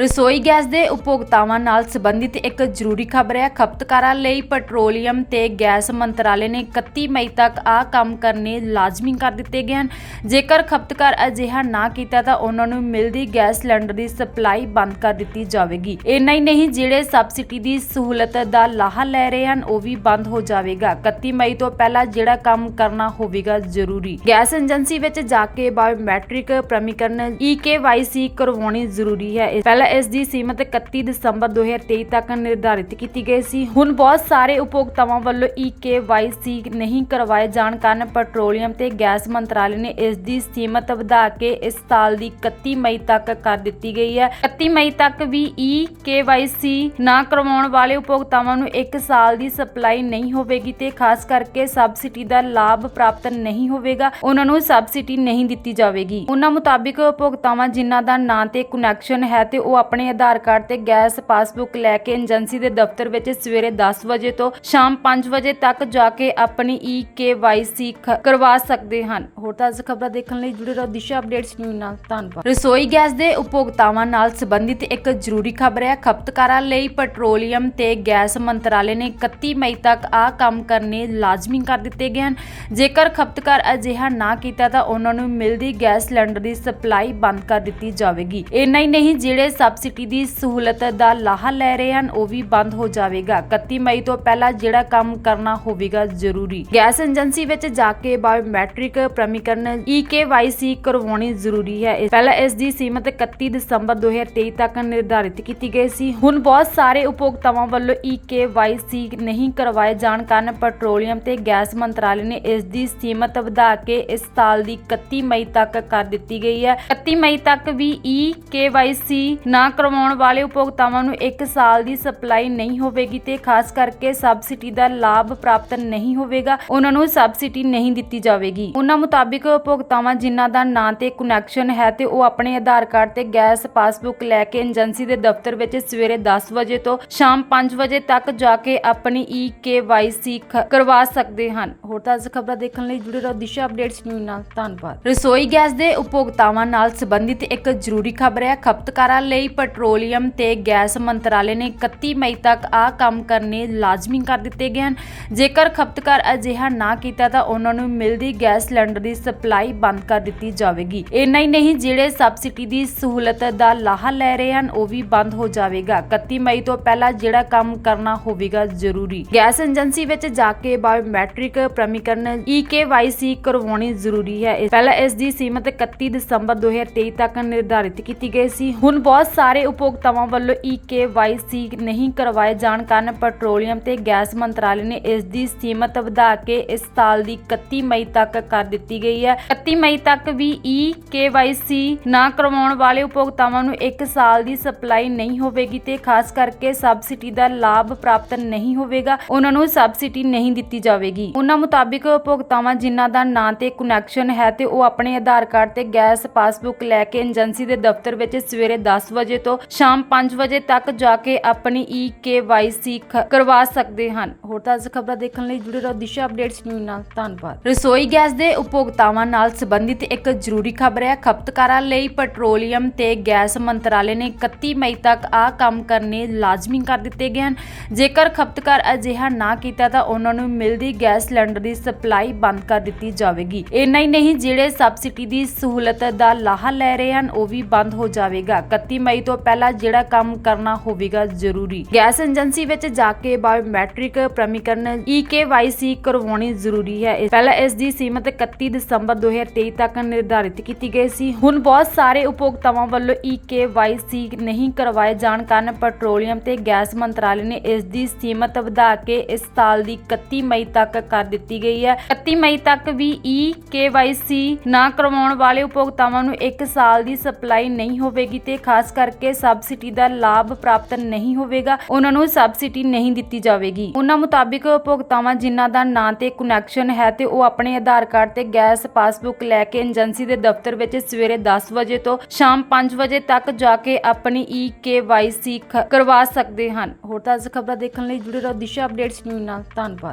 ਰਸੋਈ ਗੈਸ ਦੇ ਉਪਭੋਗਤਾਵਾਂ ਨਾਲ ਸੰਬੰਧਿਤ ਇੱਕ ਜ਼ਰੂਰੀ ਖਬਰ ਹੈ। ਖਪਤਕਾਰਾਂ ਲਈ ਪੈਟਰੋਲੀਅਮ ਤੇ ਗੈਸ ਮੰਤਰਾਲੇ ਨੇ 31 ਮਈ ਤੱਕ ਆਹ ਕੰਮ ਕਰਨੇ ਲਾਜ਼ਮੀ ਕਰ ਦਿੱਤੇ ਗਏ ਹਨ। ਜੇਕਰ ਖਪਤਕਾਰ ਅਜਿਹਾ ਨਾ ਕੀਤਾ ਤਾਂ ਉਹਨਾਂ ਨੂੰ ਮਿਲਦੀ ਗੈਸ ਸਿਲੰਡਰ ਦੀ ਸਪਲਾਈ ਬੰਦ ਕਰ ਦਿੱਤੀ ਜਾਵੇਗੀ। ਇੰਨਾ ਹੀ ਨਹੀਂ, ਜਿਹੜੇ ਸਬਸਿਡੀ ਦੀ ਸਹੂਲਤ ਦਾ ਲਾਹਾ ਲੈ ਰਹੇ ਹਨ, ਉਹ ਵੀ ਬੰਦ ਹੋ ਜਾਵੇਗਾ। 31 ਮਈ ਤੋਂ ਪਹਿਲਾਂ ਜਿਹੜਾ ਕੰਮ ਕਰਨਾ ਹੋਵੇਗਾ ਜ਼ਰੂਰੀ। ਗੈਸ ਏਜੰਸੀ ਵਿੱਚ ਜਾ ਕੇ ਬਾਇਓਮੈਟ੍ਰਿਕ ਪ੍ਰਮੀਕਰਨ ਈਕੇਵਾਈਸੀ ਕਰਵਾਉਣੀ ਜ਼ਰੂਰੀ ਹੈ। ਇਸ- ਪਹਿਲਾਂ ਇਸ ਦੀ ਸੀਮਤ 31 ਦਸੰਬਰ 2023 ਤੱਕ ਨਿਰਧਾਰਿਤ ਕੀਤੀ ਗਈ ਸੀ। ਹੁਣ ਬਹੁਤ ਸਾਰੇ ਉਪਭੋਗਤਾਵਾਂ ਵੱਲੋਂ ਈਕੇਵਾਈਸੀ ਨਹੀਂ ਕਰਵਾਏ ਜਾਣ ਕਾਰਨ ਪੈਟਰੋਲੀਅਮ ਤੇ ਗੈਸ ਮੰਤਰਾਲੇ ਨੇ ਇਸ ਦੀ ਸੀਮਤ ਵਧਾ ਕੇ ਇਸ ਸਾਲ ਦੀ 31 ਮਈ ਤੱਕ ਕਰ ਦਿੱਤੀ ਗਈ ਹੈ। 31 ਮਈ ਤੱਕ ਵੀ ਈਕੇਵਾਈਸੀ ਨਾ ਕਰਵਾਉਣ ਵਾਲੇ ਉਪਭੋਗਤਾਵਾਂ ਨੂੰ 1 ਸਾਲ ਦੀ ਸਪਲਾਈ ਨਹੀਂ ਹੋਵੇਗੀ ਤੇ ਖਾਸ ਕਰਕੇ ਸਬਸਿਡੀ ਦਾ ਲਾਭ ਪ੍ਰਾਪਤ ਨਹੀਂ ਹੋਵੇਗਾ। ਉਹਨਾਂ ਨੂੰ ਸਬਸਿਡੀ ਨਹੀਂ ਦਿੱਤੀ ਜਾਵੇਗੀ। ਉਹਨਾਂ ਮੁਤਾਬਿਕ ਉਪਭੋਗਤਾਵਾਂ ਜਿਨ੍ਹਾਂ ਦਾ ਨਾਂ ਤੇ ਕਨੈਕਸ਼ਨ ਹੈ ਤੇ ਉਹ ਆਪਣੇ ਆਧਾਰ ਕਾਰਡ ਤੇ ਗੈਸ ਪਾਸਬੁੱਕ ਲੈ ਕੇ ਏਜੰਸੀ ਦੇ ਦਫ਼ਤਰ ਵਿੱਚ ਸਵੇਰੇ 10 ਵਜੇ ਤੋਂ ਸ਼ਾਮ 5 ਵਜੇ ਤੱਕ ਜਾ ਕੇ ਆਪਣੀ ਈਕੇਵਾਈਸੀ ਕਰਵਾ ਸਕਦੇ ਹਨ। ਹੋਰ ਤਾਜ਼ਾ ਖਬਰਾਂ ਦੇਖਣ ਲਈ ਜੁੜੇ ਰਹੋ ਦਿਸ਼ਾ ਅਪਡੇਟਸ ਨਿਊਜ਼ ਨਾਲ। ਧੰਨਵਾਦ। ਰਸੋਈ ਗੈਸ ਦੇ ਉਪਭੋਗਤਾਵਾਂ ਨਾਲ ਸੰਬੰਧਿਤ ਇੱਕ ਜ਼ਰੂਰੀ ਖਬਰ ਹੈ। ਖਪਤਕਾਰਾਂ ਲਈ ਪੈਟਰੋਲੀਅਮ ਤੇ ਗੈਸ ਮੰਤਰਾਲੇ ਨੇ 31 ਮਈ ਤੱਕ ਆਹ ਕੰਮ ਕਰਨੇ ਲਾਜ਼ਮੀ ਕਰ ਦਿੱਤੇ ਗਏ ਹਨ। ਜੇਕਰ ਖਪਤਕਾਰ ਅਜਿਹਾ ਨਾ ਕੀਤਾ ਤਾਂ ਉਹਨਾਂ ਨੂੰ ਮਿਲਦੀ ਗੈਸ ਸਿਲੰਡਰ ਦੀ ਸਪਲਾਈ ਬੰਦ ਕਰ ਦਿੱਤੀ ਜਾਵੇਗੀ। ਇੰਨਾ ਹੀ ਨਹੀਂ, ਜਿਹੜੇ ਸਬਸਿਡੀ ਦੀ ਸਹੂਲਤ ਦਾ ਲਾਹਾ ਲੈ ਰਹੇ ਹਨ, ਉਹ ਵੀ ਬੰਦ ਹੋ ਜਾਵੇਗਾ। 31 ਮਈ ਤੋਂ ਪਹਿਲਾਂ ਜਿਹੜਾ ਕੰਮ ਕਰਨਾ ਹੋਵੇਗਾ ਜ਼ਰੂਰੀ। ਗੈਸ ਏਜੰਸੀ ਵਿੱਚ ਜਾ ਕੇ ਬਾਇਓਮੈਟ੍ਰਿਕ ਪ੍ਰਮੀਕਰਨ ਈਕੇਵਾਈਸੀ ਕਰਵਾਉਣੀ ਜ਼ਰੂਰੀ ਹੈ। ਪਹਿਲਾਂ ਇਸ ਦੀ ਸੀਮਤ 31 ਦਸੰਬਰ 2023 ਤੱਕ ਨਿਰਧਾਰਿਤ ਕੀਤੀ ਗਈ ਸੀ। ਹੁਣ ਬਹੁਤ ਸਾਰੇ ਉਪਭੋਗਤਾਵਾਂ ਵੱਲੋਂ ਈਕੇਵਾਈਸੀ ਨਹੀਂ ਕਰਵਾਏ ਜਾਣ ਕਾਰਨ ਪੈਟਰੋਲੀਅਮ ਤੇ ਗੈਸ ਮੰਤਰਾਲੇ ਨੇ ਇਸ ਦੀ ਸੀਮਤ ਵਧਾ ਕੇ ਇਸ ਸਾਲ ਦੀ 31 ਮਈ ਤੱਕ ਕਰ ਦਿੱਤੀ ਗਈ ਹੈ। 31 ਮਈ ਤੱਕ ਵੀ ਈਕੇਵਾਈਸੀ ਨਾ ਕਰਵਾਉਣ ਵਾਲੇ ਉਪਭੋਗਤਾਵਾਂ ਨੂੰ 1 ਸਾਲ ਦੀ ਸਪਲਾਈ ਨਹੀਂ ਹੋਵੇਗੀ ਤੇ ਖਾਸ ਕਰਕੇ ਸਬਸਿਡੀ ਦਾ ਲਾਭ ਪ੍ਰਾਪਤ ਨਹੀਂ ਹੋਵੇਗਾ, ਉਹਨਾਂ ਨੂੰ ਸਬਸਿਡੀ ਨਹੀਂ ਦਿੱਤੀ ਜਾਵੇਗੀ। ਉਹਨਾਂ ਮੁਤਾਬਿਕ ਉਪਭੋਗਤਾਵਾਂ ਜਿਨ੍ਹਾਂ ਦਾ ਨਾਂ ਤੇ ਕਨੈਕਸ਼ਨ ਹੈ ਤੇ ਉਹ ਆਪਣੇ ਆਧਾਰ ਕਾਰਡ ਤੇ ਗੈਸ ਪਾਸਬੁੱਕ ਲੈ ਕੇ ਏਜੰਸੀ ਦੇ ਦਫ਼ਤਰ ਵਿੱਚ ਸਵੇਰੇ 10 ਵਜੇ ਤੋਂ ਸ਼ਾਮ 5 ਵਜੇ ਤੱਕ ਜਾ ਕੇ ਆਪਣੀ ਈਕੇਵਾਈਸੀ ਕਰਵਾ ਸਕਦੇ ਹਨ। ਹੋਰ ਤਾਜ਼ਾ ਖਬਰਾਂ ਦੇਖਣ ਲਈ ਜੁੜੇ ਰਹੋ ਦਿਸ਼ਾ ਅਪਡੇਟਸ ਨਿਊਜ਼ ਨਾਲ। ਧੰਨਵਾਦ। ਰਸੋਈ ਗੈਸ ਦੇ ਉਪਭੋਗਤਾਵਾਂ ਨਾਲ ਸੰਬੰਧਿਤ ਇੱਕ ਜ਼ਰੂਰੀ ਖਬਰ ਹੈ। ਖਪਤਕਾਰਾਂ ਲਈ ਪੈਟਰੋਲੀਅਮ ਤੇ ਗੈਸ ਮੰਤਰਾਲੇ ਨੇ 31 ਮਈ ਤੱਕ ਆਹ ਕੰਮ ਕਰਨੇ ਲਾਜ਼ਮੀ ਕਰ ਦਿੱਤੇ ਗਏ ਹਨ। ਜੇਕਰ ਖਪਤਕਾਰ ਅਜਿਹਾ ਨਾ ਕੀਤਾ ਤਾਂ ਉਹਨਾਂ ਨੂੰ ਮਿਲਦੀ ਗੈਸ ਸਿਲੰਡਰ ਦੀ ਸਪਲਾਈ ਬੰਦ ਕਰ ਦਿੱਤੀ ਜਾਵੇਗੀ। ਇੰਨਾ ਹੀ ਨਹੀਂ, ਜਿਹੜੇ ਸਬਸਿਡੀ ਦੀ ਸਹੂਲਤ ਦਾ ਲਾਹਾ ਲੈ ਰਹੇ ਹਨ, ਉਹ ਵੀ ਬੰਦ ਹੋ ਜਾਵੇਗਾ। 31 ਮਈ ਤੋਂ ਪਹਿਲਾਂ ਜਿਹੜਾ ਕੰਮ ਕਰਨਾ ਹੋਵੇਗਾ ਜ਼ਰੂਰੀ। ਗੈਸ ਏਜੰਸੀ ਵਿੱਚ ਜਾ ਕੇ ਬਾਇਓਮੈਟ੍ਰਿਕ ਪ੍ਰਮੀਕਰਨ ਈਕੇਵਾਈਸੀ ਕਰਵਾਉਣੀ ਜ਼ਰੂਰੀ ਹੈ। ਇਸ- ਪਹਿਲਾਂ ਇਸ ਦੀ ਸੀਮਤ 31 ਦਸੰਬਰ 2023 ਤੱਕ ਨਿਰਧਾਰਿਤ ਕੀਤੀ ਗਈ ਸੀ। ਹੁਣ ਬਹੁਤ ਸਾਰੇ ਉਪਭੋਗਤਾਵਾਂ ਵੱਲੋਂ ਈਕੇਵਾਈਸੀ ਨਹੀਂ ਕਰਵਾਏ ਜਾਣ ਕਾਰਨ ਪੈਟਰੋਲੀਅਮ ਤੇ ਗੈਸ ਮੰਤਰਾਲੇ ਨੇ ਇਸ ਦੀ ਸੀਮਤ ਵਧਾ ਕੇ ਇਸ ਸਾਲ ਦੀ 31 ਮਈ ਤੱਕ ਕਰ ਦਿੱਤੀ ਗਈ ਹੈ। 31 ਮਈ ਤੱਕ ਵੀ ਈਕੇਵਾਈਸੀ ਨਾ ਕਰਵਾਉਣ ਵਾਲੇ ਉਪਭੋਗਤਾਵਾਂ ਨੂੰ 1 ਸਾਲ ਦੀ ਸਪਲਾਈ ਨਹੀਂ ਹੋਵੇਗੀ ਤੇ ਖਾਸ ਕਰਕੇ ਸਬਸਿਡੀ ਦਾ ਲਾਭ ਪ੍ਰਾਪਤ ਨਹੀਂ ਹੋਵੇਗਾ। ਉਹਨਾਂ ਨੂੰ ਸਬਸਿਡੀ ਨਹੀਂ ਦਿੱਤੀ ਜਾਵੇਗੀ। ਉਹਨਾਂ ਮੁਤਾਬਿਕ ਉਪਭੋਗਤਾਵਾਂ ਜਿਨ੍ਹਾਂ ਦਾ ਨਾਂ ਤੇ ਕਨੈਕਸ਼ਨ ਹੈ ਤੇ ਉਹ ਆਪਣੇ ਆਧਾਰ ਕਾਰਡ ਤੇ ਗੈਸ ਪਾਸਬੁੱਕ ਲੈ ਕੇ ਏਜੰਸੀ ਦੇ ਦਫ਼ਤਰ ਵਿੱਚ ਸਵੇਰੇ 10 ਵਜੇ ਤੋਂ ਸ਼ਾਮ 5 ਵਜੇ ਤੱਕ ਜਾ ਕੇ ਆਪਣੀ ਈਕੇਵਾਈਸੀ ਕਰਵਾ ਸਕਦੇ ਹਨ। ਹੋਰ ਤਾਜ਼ਾ ਖਬਰਾਂ ਦੇਖਣ ਲਈ ਜੁੜੇ ਰਹੋ ਦਿਸ਼ਾ ਅਪਡੇਟਸ ਨਿਊਜ਼ ਨਾਲ। ਧੰਨਵਾਦ। ਰਸੋਈ ਗੈਸ ਦੇ ਉਪਭੋਗਤਾਵਾਂ ਨਾਲ ਸੰਬੰਧਿਤ ਇੱਕ ਜ਼ਰੂਰੀ ਖਬਰ ਹੈ। ਖਪਤਕਾਰਾਂ ਲਈ ਪੈਟਰੋਲੀਅਮ ਤੇ ਗੈਸ ਮੰਤਰਾਲੇ ਨੇ 31 ਮਈ ਤੱਕ ਆਹ ਕੰਮ ਕਰਨੇ ਲਾਜ਼ਮੀ ਕਰ ਦਿੱਤੇ ਗਏ ਹਨ। ਜੇਕਰ ਖਪਤਕਾਰ ਅਜਿਹਾ ਨਾ ਕੀਤਾ ਤਾਂ ਉਹਨਾਂ ਨੂੰ ਮਿਲਦੀ ਗੈਸ ਸਿਲੰਡਰ ਦੀ ਸਪਲਾਈ ਬੰਦ ਕਰ ਦਿੱਤੀ ਜਾਵੇਗੀ। ਇੰਨਾ ਹੀ ਨਹੀਂ, ਜਿਹੜੇ ਸਬਸਿਡੀ ਦੀ ਸਹੂਲਤ ਦਾ ਲਾਹਾ ਲੈ ਰਹੇ ਹਨ, ਉਹ ਵੀ ਬੰਦ ਹੋ ਜਾਵੇਗਾ। 31 ਮਈ ਤੋਂ ਪਹਿਲਾਂ ਜਿਹੜਾ ਕੰਮ ਕਰਨਾ ਹੋਵੇਗਾ ਜ਼ਰੂਰੀ। ਗੈਸ ਏਜੰਸੀ ਵਿੱਚ ਜਾ ਕੇ ਬਾਇਓਮੈਟ੍ਰਿਕ ਪ੍ਰਮੀਕਰਨ ਈਕੇਵਾਈਸੀ ਕਰਵਾਉਣੀ ਜ਼ਰੂਰੀ ਹੈ। ਪਹਿਲਾਂ ਇਸ ਦੀ ਸੀਮਤ 31 ਦਸੰਬਰ 2023 ਤੱਕ ਨਿਰਧਾਰਿਤ ਕੀਤੀ ਗਈ ਸੀ। ਹੁਣ ਬਹੁਤ ਸਾਰੇ ਉਪਭੋਗਤਾਵਾਂ ਵੱਲੋਂ ਈਕੇਵਾਈਸੀ ਨਹੀਂ ਕਰਵਾਏ ਜਾਣ ਕਾਰਨ ਪੈਟਰੋਲੀਅਮ ਤੇ ਗੈਸ ਮੰਤਰਾਲੇ ਨੇ ਇਸ ਦੀ ਸੀਮਤ ਵਧਾ ਕੇ ਇਸ ਸਾਲ ਦੀ 31 ਮਈ ਤੱਕ ਕਰ ਦਿੱਤੀ ਗਈ ਹੈ। 31 ਮਈ ਤੱਕ ਵੀ ਈ ਈਕੇਵਾਈਸੀ ਨਾ ਕਰਵਾਉਣ ਵਾਲੇ ਉਪਭੋਗਤਾਵਾਂ ਨੂੰ 1 ਸਾਲ ਦੀ ਸਪਲਾਈ ਨਹੀਂ ਹੋਵੇਗੀ ਤੇ ਖਾਸ ਕਰਕੇ ਸਬਸਿਡੀ ਦਾ ਲਾਭ ਪ੍ਰਾਪਤ ਨਹੀਂ ਹੋਵੇਗਾ, ਉਹਨਾਂ ਨੂੰ ਸਬਸਿਡੀ ਨਹੀਂ ਦਿੱਤੀ ਜਾਵੇਗੀ। ਉਹਨਾਂ ਮੁਤਾਬਿਕ ਉਪਭੋਗਤਾਵਾਂ ਜਿਨ੍ਹਾਂ ਦਾ ਨਾਂ ਤੇ ਕਨੈਕਸ਼ਨ ਹੈ ਤੇ ਉਹ ਆਪਣੇ ਆਧਾਰ ਕਾਰਡ ਤੇ ਗੈਸ ਪਾਸਬੁੱਕ ਲੈ ਕੇ ਏਜੰਸੀ ਦੇ ਦਫ਼ਤਰ ਵਿੱਚ ਸਵੇਰੇ 10 ਵਜੇ ਤੋਂ ਸ਼ਾਮ 5 ਵਜੇ ਤੱਕ ਜਾ ਕੇ ਆਪਣੀ ਈਕੇਵਾਈਸੀ ਕਰਵਾ ਸਕਦੇ ਹਨ। ਹੋਰ ਤਾਜ਼ਾ ਖਬਰਾਂ ਦੇਖਣ ਲਈ ਜੁੜੇ ਰਹੋ ਦਿਸ਼ਾ ਅਪਡੇਟਸ ਨਿਊਜ਼ ਨਾਲ। ਧੰਨਵਾਦ।